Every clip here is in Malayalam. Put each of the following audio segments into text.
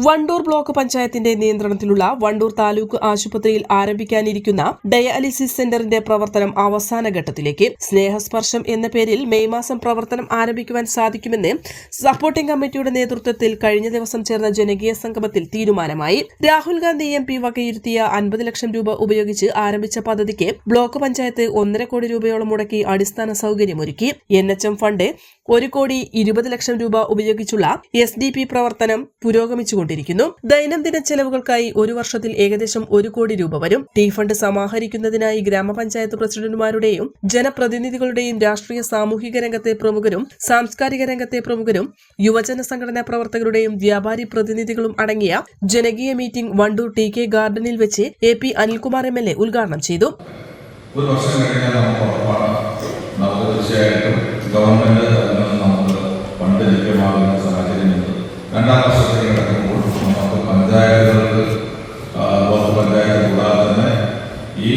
വണ്ടൂർ ബ്ലോക്ക് പഞ്ചായത്തിന്റെ നിയന്ത്രണത്തിലുള്ള വണ്ടൂർ താലൂക്ക് ആശുപത്രിയിൽ ആരംഭിക്കാനിരിക്കുന്ന ഡയാലിസിസ് സെന്ററിന്റെ പ്രവർത്തനം അവസാന ഘട്ടത്തിലേക്ക് സ്നേഹസ്പർശം എന്ന പേരിൽ മെയ് മാസം പ്രവർത്തനം ആരംഭിക്കുവാൻ സാധിക്കുമെന്ന് സപ്പോർട്ടിംഗ് കമ്മിറ്റിയുടെ നേതൃത്വത്തിൽ കഴിഞ്ഞ ദിവസം ചേർന്ന ജനകീയ സംഗമത്തിൽ തീരുമാനമായി രാഹുൽ ഗാന്ധി എം പി വകയിരുത്തിയ അൻപത് ലക്ഷം രൂപ ഉപയോഗിച്ച് ആരംഭിച്ച പദ്ധതിക്ക് ബ്ലോക്ക് പഞ്ചായത്ത് ഒന്നര കോടി രൂപയോളം മുടക്കി അടിസ്ഥാന സൗകര്യമൊരുക്കി. എൻ എച്ച് എം ഫണ്ട് ഒരു കോടി ഇരുപത് ലക്ഷം രൂപ ഉപയോഗിച്ചുള്ള എസ് ഡി പി പ്രവർത്തനം പുരോഗമിച്ചുകൊണ്ടിരിക്കുന്നു ദൈനംദിന ചെലവുകൾക്കായി ഒരു വർഷത്തിൽ ഏകദേശം ഒരു കോടി രൂപ വരും. ടീ ഫണ്ട് സമാഹരിക്കുന്നതിനായി ഗ്രാമപഞ്ചായത്ത് പ്രസിഡന്റുമാരുടെയും ജനപ്രതിനിധികളുടെയും രാഷ്ട്രീയ സാമൂഹിക രംഗത്തെ പ്രമുഖരും സാംസ്കാരിക രംഗത്തെ പ്രമുഖരും യുവജന സംഘടനാ പ്രവർത്തകരുടെയും വ്യാപാരി പ്രതിനിധികളും അടങ്ങിയ ജനകീയ മീറ്റിംഗ് വണ്ടൂർ ടി കെ ഗാർഡനിൽ വെച്ച് A P Anilkumar M L A ഉദ്ഘാടനം ചെയ്തു. ഒരു വർഷം കഴിഞ്ഞാൽ നമുക്ക് ഉറപ്പാണ്. നമുക്ക് തീർച്ചയായിട്ടും ഗവൺമെന്റ് തലത്തിൽ നിന്ന് നമുക്ക് ഫണ്ട് ലഭ്യമാകുന്ന സാഹചര്യമുണ്ട് രണ്ടാം വർഷത്തിൽ കിടക്കുമ്പോൾ നമുക്ക് പഞ്ചായത്തുകൾക്ക് ആ, ബ്ലോക്ക് പഞ്ചായത്ത് കൂടാതെ തന്നെ ഈ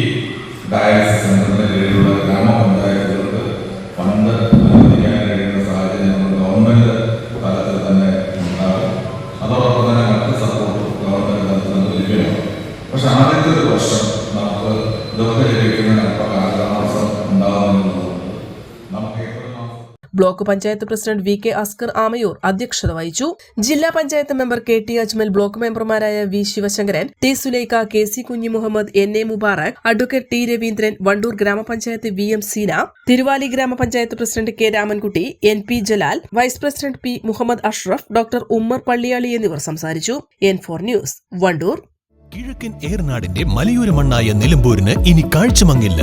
ഡയാലിസിസ് സെന്ററിന് കീഴിലുള്ള ഗ്രാമപഞ്ചായത്തുകൾക്ക് ഫണ്ട് അനുവദിക്കാൻ കഴിയുന്ന സാഹചര്യം നമ്മുടെ ഗവൺമെന്റ് തലത്തിൽ തന്നെ ഉണ്ടാകും. അതോടൊപ്പം തന്നെ മറ്റ് സപ്പോർട്ട് ഗവൺമെന്റ് തലത്തിൽ നിന്ന് ലഭ്യമാണ് പക്ഷെ ആദ്യത്തെ ഒരു വർഷം നമുക്ക് ഇതൊക്കെ ലഭിക്കുന്നതിന് അല്പ കാലതാമസം ഉണ്ടാകുമെന്നുള്ളതുകൊണ്ട് നമുക്ക് ഏപ്രിൽ മാസം block panchayat president V K Askar Amayur അധ്യക്ഷത വഹിച്ചു. ജില്ലാ panchayat member K T Ajmal block മെമ്പർമാരായ V Sivasankaran T Sulaikha K C Kunji Muhammad N A Mubarak advocate T Raveendran Wandoor ഗ്രാമപഞ്ചായത്ത് വി എം സീന തിരുവാലി ഗ്രാമപഞ്ചായത്ത് president K Ramankutty N P Jalal vice president P Muhammad Ashraf doctor Ummer Palliyali എന്നിവർ സംസാരിച്ചു. N four news Wandoor. കിഴക്കൻ ഏർനാടിന്റെ മലയോര മണ്ണായ നിലമ്പൂരിന് ഇനി കാഴ്ചമങ്ങില്ല.